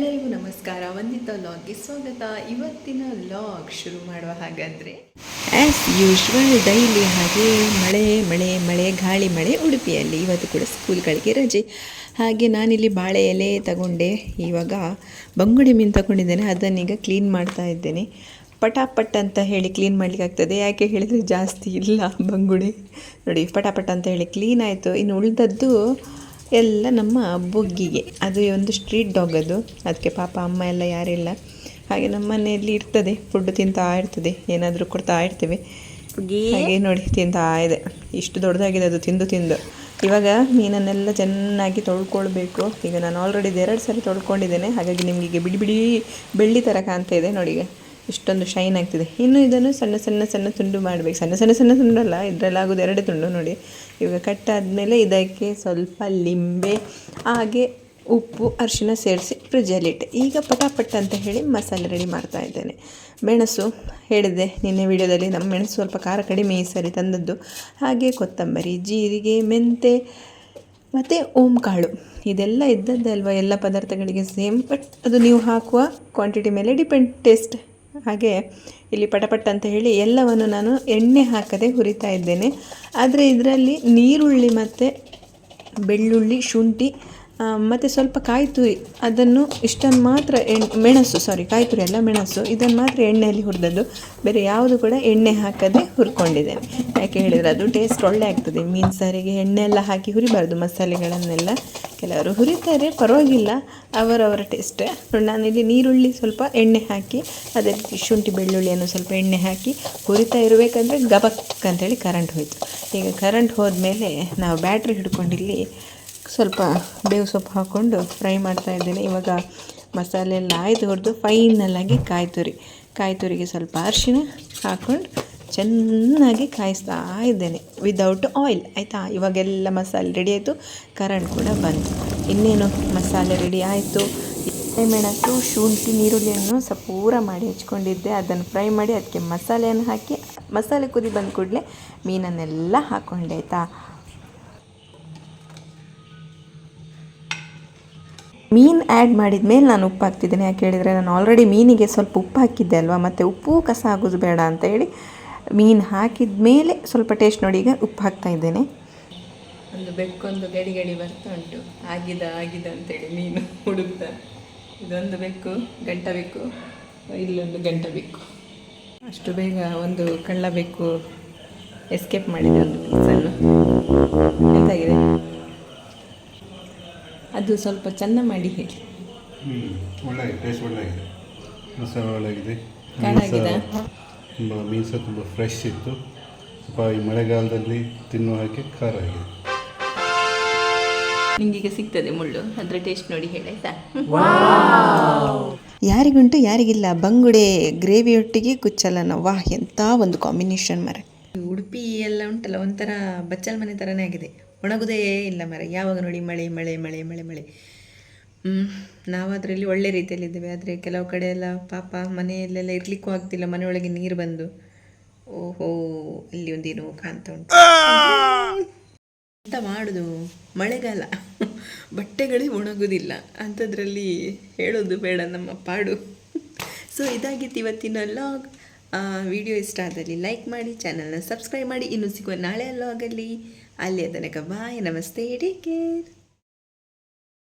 ಎಲ್ಲರಿಗೂ ನಮಸ್ಕಾರ. ವಂದಿತ ಲಾಗ್ಗೆ ಸ್ವಾಗತ. ಇವತ್ತಿನ ಲಾಗ್ ಶುರು ಮಾಡುವ ಹಾಗಾದ್ರೆ ಆ್ಯಸ್ ಯೂಶ್ವಲ್ ಡೈಲಿ ಹಾಗೆ ಮಳೆ ಮಳೆ ಮಳೆ, ಗಾಳಿ, ಮಳೆ, ಉಡುಪಿಯಲ್ಲಿ ಇವತ್ತು ಕೂಡ ಸ್ಕೂಲ್ಗಳಿಗೆ ರಜೆ. ಹಾಗೆ ನಾನಿಲ್ಲಿ ಬಾಳೆ ಎಲೆ ತಗೊಂಡೆ. ಇವಾಗ ಬಂಗುಡೆ ಮೀನು ತಗೊಂಡಿದ್ದೇನೆ. ಅದನ್ನೀಗ ಕ್ಲೀನ್ ಮಾಡ್ತಾ ಇದ್ದೇನೆ. ಪಟಾಪಟ್ ಅಂತ ಹೇಳಿ ಕ್ಲೀನ್ ಮಾಡ್ಲಿಕ್ಕೆ ಆಗ್ತದೆ. ಯಾಕೆ ಹೇಳಿದರೆ ಜಾಸ್ತಿ ಇಲ್ಲ ಬಂಗುಡೆ. ನೋಡಿ, ಪಟಾಪಟ್ ಅಂತ ಹೇಳಿ ಕ್ಲೀನ್ ಆಯಿತು. ಇನ್ನು ಉಳಿದದ್ದು ಎಲ್ಲ ನಮ್ಮ ಬುಗ್ಗಿಗೆ ಅದು ಒಂದು ಸ್ಟ್ರೀಟ್ ಡಾಗ್ ಅದು. ಅದಕ್ಕೆ ಪಾಪ ಅಮ್ಮ ಎಲ್ಲ ಯಾರಿಲ್ಲ ಹಾಗೆ ನಮ್ಮ ಮನೆಯಲ್ಲಿ ಇರ್ತದೆ. ಫುಡ್ ತಿಂತಾ ಇರ್ತದೆ. ಏನಾದರೂ ಕೊಡ್ತಾ ಇರ್ತೇವೆ. ಹಾಗೆ ನೋಡಿ ತಿಂತಾ ಇದೆ. ಇಷ್ಟು ದೊಡ್ಡದಾಗಿದೆ ಅದು ತಿಂದು ತಿಂದು. ಇವಾಗ ಮೀನನ್ನೆಲ್ಲ ಚೆನ್ನಾಗಿ ತೊಳ್ಕೊಳ್ಬೇಕು. ಈಗ ನಾನು ಆಲ್ರೆಡಿ ಎರಡು ಸಲ ತೊಳ್ಕೊಂಡಿದ್ದೇನೆ. ಹಾಗಾಗಿ ನಿಮಗೆ ಬಿಡಿ ಬಿಡಿ ಬೆಳ್ಳಿ ಥರ ಕಾಣ್ತಾ ಇದೆ ನೋಡಿ ಈಗ. ಇಷ್ಟೊಂದು ಶೈನ್ ಆಗ್ತಿದೆ. ಇನ್ನು ಇದನ್ನು ಸಣ್ಣ ಸಣ್ಣ ಸಣ್ಣ ತುಂಡು ಮಾಡಬೇಕು. ಸಣ್ಣ ಸಣ್ಣ ಸಣ್ಣ ತುಂಡಲ್ಲ ಇದರಲ್ಲಿ ಆಗೋದು ಎರಡು ತುಂಡು ನೋಡಿ. ಇವಾಗ ಕಟ್ಟಾದಮೇಲೆ ಇದಕ್ಕೆ ಸ್ವಲ್ಪ ಲಿಂಬೆ, ಹಾಗೆ ಉಪ್ಪು, ಅರಿಶಿನ ಸೇರಿಸಿ ಫ್ರಿಜ್ಜಲ್ಲಿಟ್ಟೆ ಈಗ ಪಟಾಪಟ್ ಅಂತ ಹೇಳಿ ಮಸಾಲೆ ರೆಡಿ ಮಾಡ್ತಾ ಇದ್ದೇನೆ. ಮೆಣಸು ಹೇಳಿದೆ ನಿನ್ನೆ ವಿಡಿಯೋದಲ್ಲಿ, ನಮ್ಮ ಮೆಣಸು ಸ್ವಲ್ಪ ಖಾರ ಕಡಿಮೆ ಈ ಸರಿ ತಂದದ್ದು. ಹಾಗೆ ಕೊತ್ತಂಬರಿ, ಜೀರಿಗೆ, ಮೆಂತೆ, ಮತ್ತು ಓಂ ಕಾಳು ಇದೆಲ್ಲ ಇದ್ದದ್ದಲ್ವ ಎಲ್ಲ ಪದಾರ್ಥಗಳಿಗೆ ಸೇಮ್ ಬಟ್ ಅದು ನೀವು ಹಾಕುವ ಕ್ವಾಂಟಿಟಿ ಮೇಲೆ ಡಿಪೆಂಡ್ ಟೇಸ್ಟ್ ಹಾಗೆ ಇಲ್ಲಿ ಪಟಪಟ್ ಅಂತ ಹೇಳಿ ಎಲ್ಲವನ್ನು ನಾನು ಎಣ್ಣೆ ಹಾಕದೆ ಹುರಿತಾ ಇದ್ದೇನೆ. ಆದರೆ ಇದರಲ್ಲಿ ನೀರುಳ್ಳಿ ಮತ್ತು ಬೆಳ್ಳುಳ್ಳಿ ಶುಂಠಿ ಮತ್ತು ಸ್ವಲ್ಪ ಕಾಯಿ ತುರಿ ಅದನ್ನು ಇಷ್ಟನ್ನು ಮಾತ್ರ ಎಣ್, ಮೆಣಸು ಸಾರಿ ಕಾಯಿ ತುರಿ ಅಲ್ಲ, ಮೆಣಸು. ಇದನ್ನು ಮಾತ್ರ ಎಣ್ಣೆಯಲ್ಲಿ ಹುರಿದದ್ದು. ಬೇರೆ ಯಾವುದು ಕೂಡ ಎಣ್ಣೆ ಹಾಕದೆ ಹುರ್ಕೊಂಡಿದ್ದೇನೆ ಯಾಕೆ ಹೇಳಿದರೆ ಅದು ಟೇಸ್ಟ್ ಒಳ್ಳೆ ಆಗ್ತದೆ. ಮೀನು ಸಾರಿಗೆ ಎಣ್ಣೆ ಎಲ್ಲ ಹಾಕಿ ಹುರಿಬಾರ್ದು, ಮಸಾಲೆಗಳನ್ನೆಲ್ಲ. ಕೆಲವರು ಹುರಿತಾರೆ, ಪರವಾಗಿಲ್ಲ. ಅವರವರ ಟೇಸ್ಟ್ ನಾನಿಲ್ಲಿ ನೀರುಳ್ಳಿ ಸ್ವಲ್ಪ ಎಣ್ಣೆ ಹಾಕಿ, ಅದೇ ರೀತಿ ಶುಂಠಿ, ಬೆಳ್ಳುಳ್ಳಿಯನ್ನು ಸ್ವಲ್ಪ ಎಣ್ಣೆ ಹಾಕಿ ಹುರಿತಾ ಇರಬೇಕಂದ್ರೆ ಗಬಕ್ ಅಂತೇಳಿ ಕರೆಂಟ್ ಹೋಯಿತು. ಈಗ ಕರೆಂಟ್ ಹೋದ್ಮೇಲೆ ನಾವು ಬ್ಯಾಟ್ರಿ ಹಿಡ್ಕೊಂಡಿಲ್ಲಿ ಸ್ವಲ್ಪ ಬೇವು ಸೊಪ್ಪು ಹಾಕ್ಕೊಂಡು ಫ್ರೈ ಮಾಡ್ತಾ ಇದ್ದೇನೆ. ಇವಾಗ ಮಸಾಲೆ ಎಲ್ಲ ಆಯ್ತು ಹೊಡೆದು ಫೈನಲ್ಲಾಗಿ ಕಾಯಿ ತುರಿ. ಕಾಯಿ ಸ್ವಲ್ಪ ಅರಿಶಿನ ಹಾಕ್ಕೊಂಡು ಚೆನ್ನಾಗಿ ಕಾಯಿಸ್ತಾ ಇದ್ದೇನೆ. ವಿದೌಟ್ ಆಯಿಲ್ ಆಯಿತಾ? ಇವಾಗೆಲ್ಲ ಮಸಾಲೆ ರೆಡಿ ಆಯಿತು. ಕರಣ್ ಕೂಡ ಬಂತು. ಇನ್ನೇನು ಮಸಾಲೆ ರೆಡಿ ಆಯಿತು. ಮೆಣಸು, ಶುಂಠಿ ನೀರುಳ್ಳಿಯನ್ನು ಸ್ವಲ್ಪ ಪೂರ ಮಾಡಿ ಹಚ್ಕೊಂಡಿದ್ದೆ. ಅದನ್ನು ಫ್ರೈ ಮಾಡಿ, ಅದಕ್ಕೆ ಮಸಾಲೆಯನ್ನು ಹಾಕಿ, ಮಸಾಲೆ ಕುದಿ ಬಂದ ಕೂಡಲೇ ಮೀನನ್ನೆಲ್ಲ ಹಾಕ್ಕೊಂಡೆ ಆಯಿತಾ? ಮೀನು ಆ್ಯಡ್ ಮಾಡಿದ ಮೇಲೆ ನಾನು ಉಪ್ಪು ಹಾಕ್ತಿದ್ದೇನೆ. ಯಾಕೆ ಹೇಳಿದರೆ ನಾನು ಆಲ್ರೆಡಿ ಮೀನಿಗೆ ಸ್ವಲ್ಪ ಉಪ್ಪು ಹಾಕಿದ್ದೆ ಅಲ್ವಾ? ಮತ್ತು ಉಪ್ಪು ಕಸ ಆಗೋದು ಬೇಡ ಅಂತ ಹೇಳಿ ಮೀನು ಹಾಕಿದ ಮೇಲೆ ಸ್ವಲ್ಪ ಟೇಸ್ಟ್ ನೋಡಿ ಈಗ ಉಪ್ಪು ಹಾಕ್ತಾ ಇದ್ದೇನೆ. ಒಂದು ಬೆಕ್ಕೊಂದು ಗಡಿ ಗಡಿ ಬರ್ತಾ ಉಂಟು. ಆಗಿದ ಆಗಿದ ಅಂತೇಳಿ ಮೀನು ಹುಡುಕ್ತಾ. ಇದೊಂದು ಬೆಕ್ಕು, ಗಂಟ ಬೆಕ್ಕು, ಇಲ್ಲೊಂದು ಗಂಟ ಬೆಕ್ಕು. ಅಷ್ಟು ಬೇಗ ಒಂದು ಕಳ್ಳ ಬೆಕ್ಕು ಎಸ್ಕೇಪ್ ಮಾಡಿದೆ ಒಂದು ಪೀಸನ್ನು ಎಂತಾಗಿದೆ ಅದು ಸ್ವಲ್ಪ ಚೆಂದ ಮಾಡಿ ಹೇಳಿ. ಒಳ್ಳೆ ಟೇಸ್ಟ್ ಒಳ್ಳೆಗಿದೆ. ಮಸಾಲೆ ಒಳ್ಳೆಗಿದೆ. ಕಾಣಾಗಿದಾ? ತುಂಬ ಮೀನು ಸಹ ತುಂಬ ಫ್ರೆಶ್ ಇತ್ತು. ಸ್ವಲ್ಪ ಈ ಮಳೆಗಾಲದಲ್ಲಿ ತಿನ್ನುವ ಹಾಗೆ ಖಾರ ಆಗಿದೆ. ನಿಮಗೀಗ ಸಿಗ್ತದೆ ಮುಳ್ಳು. ಅದರ ಟೇಸ್ಟ್ ನೋಡಿ ಹೇಳಾಯ್ತಾ ಯಾರಿಗುಂಟು ಯಾರಿಗಿಲ್ಲ. ಬಂಗುಡೆ ಗ್ರೇವಿಯೊಟ್ಟಿಗೆ ಕುಚ್ಚಲನ ವಾಹ್ ಎಂಥ ಒಂದು ಕಾಂಬಿನೇಷನ್ ಮರ. ಉಡುಪಿ ಎಲ್ಲ ಉಂಟಲ್ಲ ಒಂಥರ ಬಚ್ಚಲ್ ಮನೆ ಥರನೇ ಆಗಿದೆ. ಒಣಗುದೇ ಇಲ್ಲ ಮರ ಯಾವಾಗ ನೋಡಿ ಮಳೆ ಮಳೆ ಮಳೆ ಮಳೆ ಮಳೆ. ನಾವು ಅದರಲ್ಲಿ ಒಳ್ಳೆ ರೀತಿಯಲ್ಲಿದ್ದೇವೆ. ಆದರೆ ಕೆಲವು ಕಡೆ ಎಲ್ಲ ಪಾಪ ಮನೆಯಲ್ಲೆಲ್ಲ ಇರ್ಲಿಕ್ಕೂ ಆಗ್ತಿಲ್ಲ. ಮನೆಯೊಳಗೆ ನೀರು ಬಂದು. ಓಹೋ, ಅಲ್ಲಿ ಒಂದೇನೋ ಕಾಣ್ತಾ ಉಂಟು. ಎಂತ ಮಾಡುದು? ಮಳೆಗಾಲ. ಬಟ್ಟೆಗಳೇ ಒಣಗುದಿಲ್ಲ. ಅಂಥದ್ರಲ್ಲಿ ಹೇಳೋದು ಬೇಡ ನಮ್ಮ ಪಾಡು. ಸೊ ಇದಾಗಿತ್ತು ಇವತ್ತಿನ ಲಾಗ್ ವಿಡಿಯೋ ಇಷ್ಟ ಆದಲ್ಲಿ ಲೈಕ್ ಮಾಡಿ ಚಾನಲ್ನ ಸಬ್ಸ್ಕ್ರೈಬ್ ಮಾಡಿ. ಇನ್ನು ಸಿಗುವ ನಾಳೆ ಲಾಗಲ್ಲಿ അല്ലേ? തനക്ക് ബായ് നമസ്തേ ടേക്ക് കെയർ